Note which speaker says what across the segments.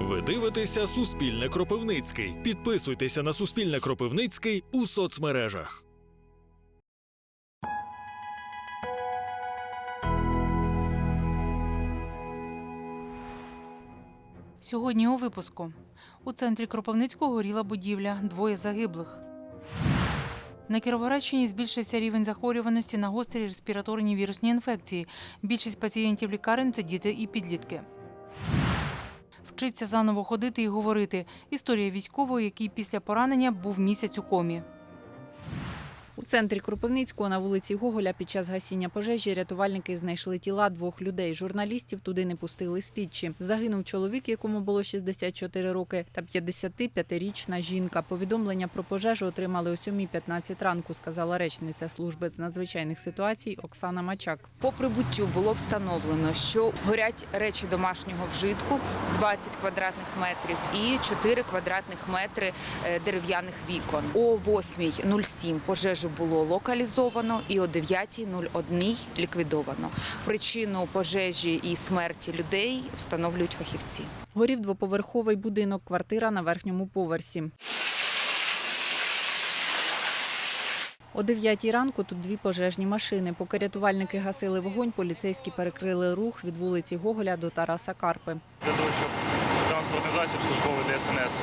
Speaker 1: Ви дивитеся Суспільне Кропивницький. Підписуйтеся на Суспільне Кропивницький у соцмережах.
Speaker 2: Сьогодні у випуску. У центрі Кропивницького горіла будівля, двоє загиблих. На Кіровоградщині збільшився рівень захворюваності на гострі респіраторні вірусні інфекції. Більшість пацієнтів лікарень це діти і підлітки. Вчиться заново ходити і говорити. Історія військового, який після поранення був місяць у комі.
Speaker 3: У центрі Кропивницького на вулиці Гоголя під час гасіння пожежі рятувальники знайшли тіла двох людей. Журналістів туди не пустили слідчі. Загинув чоловік, якому було 64 роки, та 55-річна жінка. Повідомлення про пожежу отримали о 7.15 ранку, сказала речниця служби з надзвичайних ситуацій Оксана Мачак.
Speaker 4: По прибуттю було встановлено, що горять речі домашнього вжитку 20 квадратних метрів і 4 квадратних метри е, дерев'яних вікон. О 8.07 пожежу було локалізовано і о 9.01 ліквідовано. Причину пожежі і смерті людей встановлюють фахівці.
Speaker 3: Горів двоповерховий будинок, квартира на верхньому поверсі. О 9 ранку тут дві пожежні машини. Поки рятувальники гасили вогонь, поліцейські перекрили рух від вулиці Гоголя до Тараса Карпи.
Speaker 5: для того, щоб транспортний засіб службовий ДСНС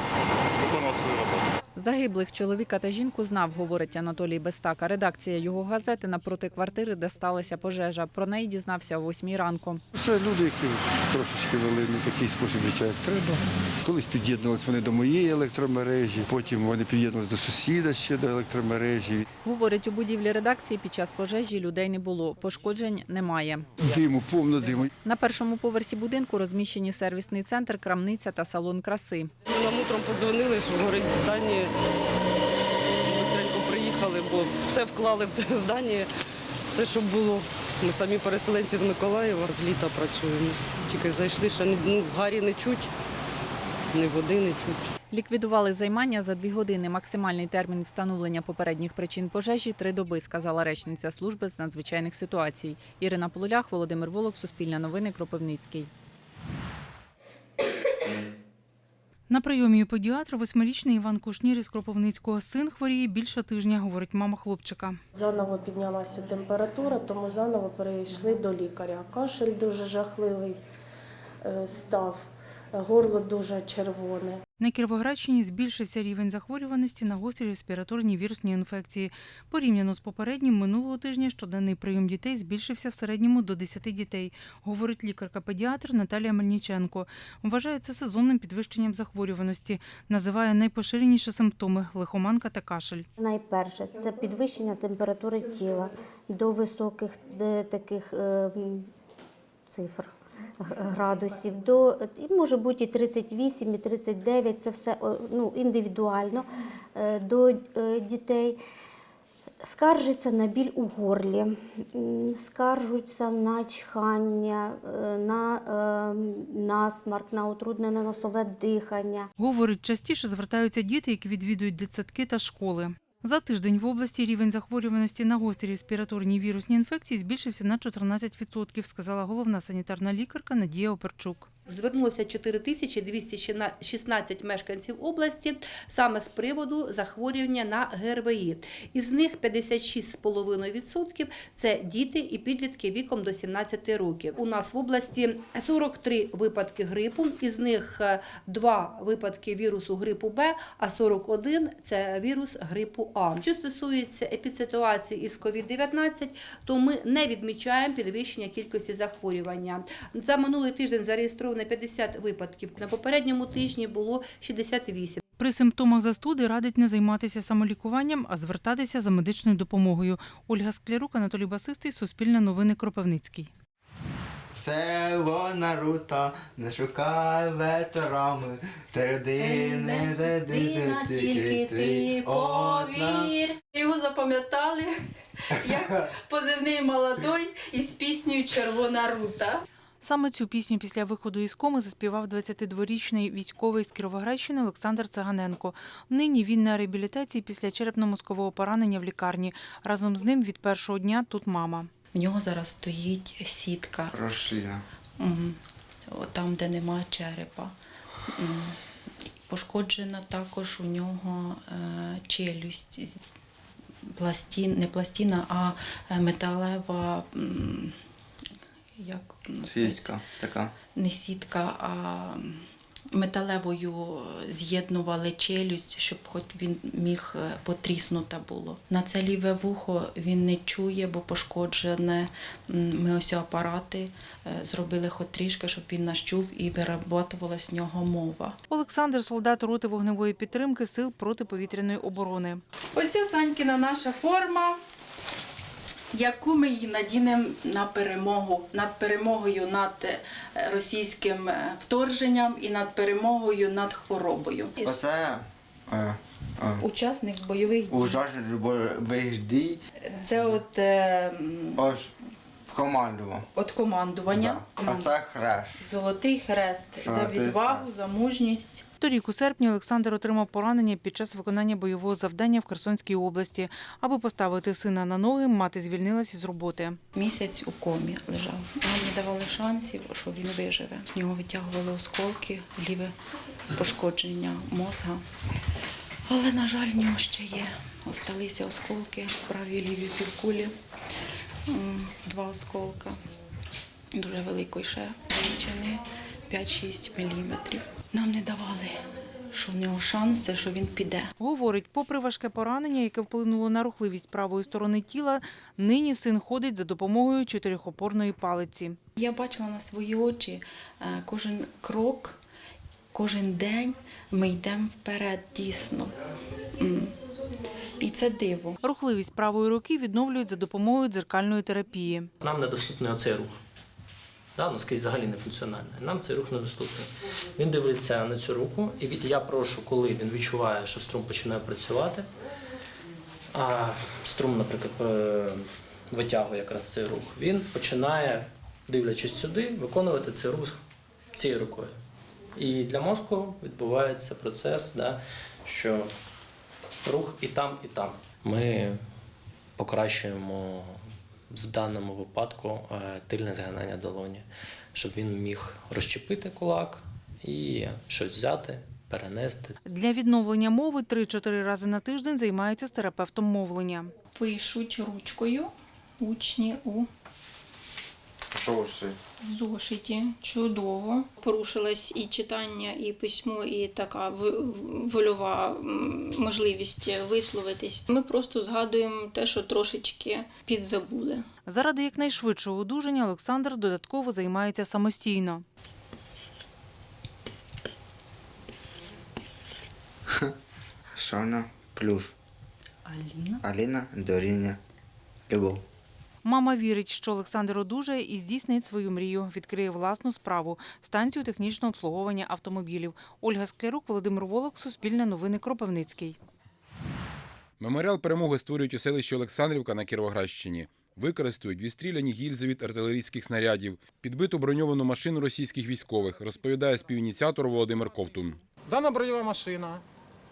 Speaker 5: виконував свою роботу.
Speaker 3: Загиблих чоловіка та жінку знав, говорить Анатолій Бестака. Редакція його газети напроти квартири, де сталася пожежа. Про неї дізнався о 8 ранку.
Speaker 6: Це люди, які трошечки вели не такий спосіб життя, як треба. Колись під'єднувалися вони до моєї електромережі, потім вони під'єднувалися до сусіда ще до електромережі.
Speaker 3: Говорить, у будівлі редакції під час пожежі людей не було. Пошкоджень немає.
Speaker 6: Диму, повно диму.
Speaker 3: На першому поверсі будинку розміщені сервісний центр, крамниця та салон краси.
Speaker 7: Нам утром подзвонили, що горить здання. Быстренько приїхали, бо все вклали в це здання, все, що було. Ми самі переселенці з Миколаєва з літа працюємо. Тільки зайшли, ще ну, гарі не чуть, ні води не чуть.
Speaker 3: Ліквідували займання за дві години. Максимальний термін встановлення попередніх причин пожежі три доби, сказала речниця служби з надзвичайних ситуацій. Ірина Полулях, Володимир Волок, Суспільне новини, Кропивницький.
Speaker 2: На прийомі у педіатра восьмирічний Іван Кушнір із Кропивницького син хворіє більше тижня, говорить мама хлопчика.
Speaker 8: Заново піднялася температура, тому заново перейшли до лікаря. Кашель дуже жахливий е, став, горло дуже червоне.
Speaker 2: На Кіровоградщині збільшився рівень захворюваності на гострі респіраторні вірусні інфекції. Порівняно з попереднім минулого тижня щоденний прийом дітей збільшився в середньому до 10 дітей, говорить лікарка-педіатр Наталія Мельниченко. Вважає це сезонним підвищенням захворюваності. Називає найпоширеніші симптоми лихоманка та кашель.
Speaker 9: Найперше це підвищення температури тіла до високих е, таких е, цифр градусів. До може бути і 38, і 39, це все ну, індивідуально е, до е, дітей. Скаржиться на біль у горлі, скаржуться на чхання, е, на е, насмарк, на утруднене носове дихання.
Speaker 2: Говорить, частіше звертаються діти, які відвідують дитсадки та школи. За тиждень в області рівень захворюваності на гострі респіраторні вірусні інфекції збільшився на 14%, сказала головна санітарна лікарка Надія Оперчук.
Speaker 10: Звернулося 4216 мешканців області саме з приводу захворювання на ГРВІ. Із них 56,5% – це діти і підлітки віком до 17 років. У нас в області 43 випадки грипу, із них 2 випадки вірусу грипу Б, а 41 – це вірус грипу А. Що стосується епідситуації із COVID-19, то ми не відмічаємо підвищення кількості захворювання. За минулий тиждень зареєстровано 50 випадків. На попередньому тижні було 68.
Speaker 2: При симптомах застуди радить не займатися самолікуванням, а звертатися за медичною допомогою. Ольга Склярук, Анатолій Басистий, Суспільне новини Кропивницький.
Speaker 11: Село Наруто не шукай ветерами, ти родини, де тільки ти одна.
Speaker 10: Його запам'ятали як позивний молодой із піснею Червона рута.
Speaker 2: Саме цю пісню після виходу із коми заспівав 22-річний військовий з Кіровоградщини Олександр Цаганенко. Нині він на реабілітації після черепно-мозкового поранення в лікарні. Разом з ним від першого дня тут мама.
Speaker 12: В нього зараз стоїть сітка. Мгм. Там, де нема черепа. Пошкоджена також у нього е, челюсть, пластін, не пластина, а е, металева. Як?
Speaker 11: Сіська така.
Speaker 12: не сітка, а металевою з'єднували челюсть, щоб хоч він міг е, потріснута було. На це ліве вухо він не чує, бо пошкоджене. Ми ось апарати е, зробили хоч трішки, щоб він нас чув і вироботувала з нього мова.
Speaker 2: Олександр солдат роти вогневої підтримки сил протиповітряної оборони.
Speaker 12: Ось Санькіна наша форма, яку ми її надінемо на перемогу, над перемогою над е, російським е, вторженням і над перемогою над хворобою.
Speaker 11: Оце е, е,
Speaker 12: Учасник бойових дій.
Speaker 11: учасник бойових дій.
Speaker 12: Це от, е,
Speaker 11: Ось командував.
Speaker 12: от командування.
Speaker 11: Да. А це хрест.
Speaker 12: Золотий хрест за
Speaker 11: Золотий
Speaker 12: відвагу, за мужність.
Speaker 2: Торік у серпні Олександр отримав поранення під час виконання бойового завдання в Херсонській області. Аби поставити сина на ноги, мати звільнилася з роботи.
Speaker 12: Місяць у комі лежав. Нам не давали шансів, що він виживе. В нього витягували осколки, ліве пошкодження мозга. Але, на жаль, в нього ще є. Осталися осколки в правій і лівій півкулі. Два осколка. Дуже великої ще величини 5-6 міліметрів. Нам не давали, що в нього шанси, що він піде.
Speaker 2: Говорить, попри важке поранення, яке вплинуло на рухливість правої сторони тіла, нині син ходить за допомогою чотирьохопорної палиці.
Speaker 12: Я бачила на свої очі е, кожен крок, кожен день ми йдемо вперед дійсно. І це диво.
Speaker 2: Рухливість правої руки відновлюють за допомогою дзеркальної терапії.
Speaker 13: Нам недоступний оцей рух. Да, наскрізь взагалі не функціональний. Нам цей рух недоступний. Він дивиться на цю руку, і я прошу, коли він відчуває, що струм починає працювати, а струм, наприклад, е, витягує якраз цей рух, він починає, дивлячись сюди, виконувати цей рух цією рукою. І для мозку відбувається процес, да, що рух і там, і там. Ми покращуємо в даному випадку е, тильне згинання долоні, щоб він міг розчепити кулак і щось взяти, перенести.
Speaker 2: Для відновлення мови 3-4 рази на тиждень займається з терапевтом мовлення.
Speaker 12: Пишуть ручкою учні у
Speaker 11: Що
Speaker 12: зошиті. Чудово.
Speaker 14: порушилось і читання, і письмо, і така вольова можливість висловитись. Ми просто згадуємо те, що трошечки підзабули.
Speaker 2: Заради якнайшвидшого одужання Олександр додатково займається самостійно.
Speaker 11: Шана плюс.
Speaker 12: Аліна.
Speaker 11: Аліна Доріня Любов.
Speaker 2: Мама вірить, що Олександр одужає і здійснить свою мрію, відкриє власну справу станцію технічного обслуговування автомобілів. Ольга Склярук, Володимир Волок, Суспільне новини Кропивницький.
Speaker 15: Меморіал перемоги створюють у селищі Олександрівка на Кіровоградщині. Використають відстріляні гільзи від артилерійських снарядів, підбиту броньовану машину російських військових, розповідає співініціатор Володимир Ковтун.
Speaker 16: Дана бойова машина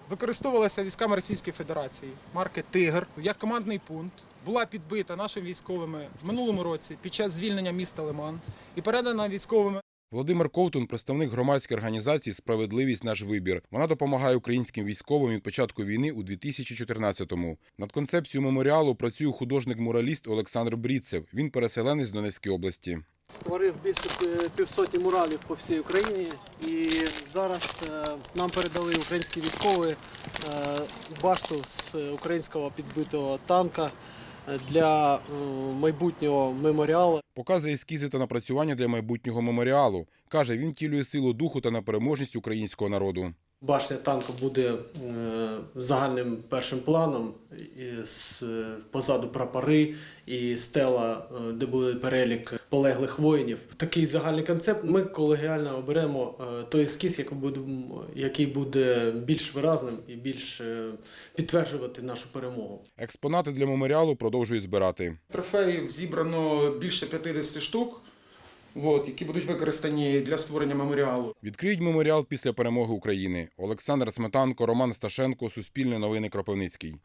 Speaker 16: використовувалася військами Російської Федерації марки Тигр як командний пункт. Була підбита нашими військовими в минулому році під час звільнення міста Лиман і передана військовими
Speaker 15: Володимир Ковтун, представник громадської організації Справедливість наш вибір. Вона допомагає українським військовим від початку війни у 2014-му. Над концепцією меморіалу працює художник-мураліст Олександр Брідцев. Він переселенець з Донецької області.
Speaker 17: Створив більше півсотні муралів по всій Україні, і зараз е, нам передали українські військові е, башту з українського підбитого танка е, для майбутнього меморіалу.
Speaker 15: Показує ескізи та напрацювання для майбутнього меморіалу. Каже, він втілює силу духу та непереможність українського народу.
Speaker 17: Башня танку буде е, загальним першим планом, і з, е, позаду прапори і стела, е, де буде перелік полеглих воїнів. Такий загальний концепт. Ми колегіально оберемо е, той ескіз, який буде, який буде більш виразним і більш е, підтверджувати нашу перемогу.
Speaker 15: Експонати для меморіалу продовжують збирати.
Speaker 16: трофеїв зібрано більше 50 штук, от, які будуть використані для створення меморіалу.
Speaker 15: Відкриють меморіал після перемоги України. Олександр Сметанко, Роман Сташенко, Суспільне новини Кропивницький.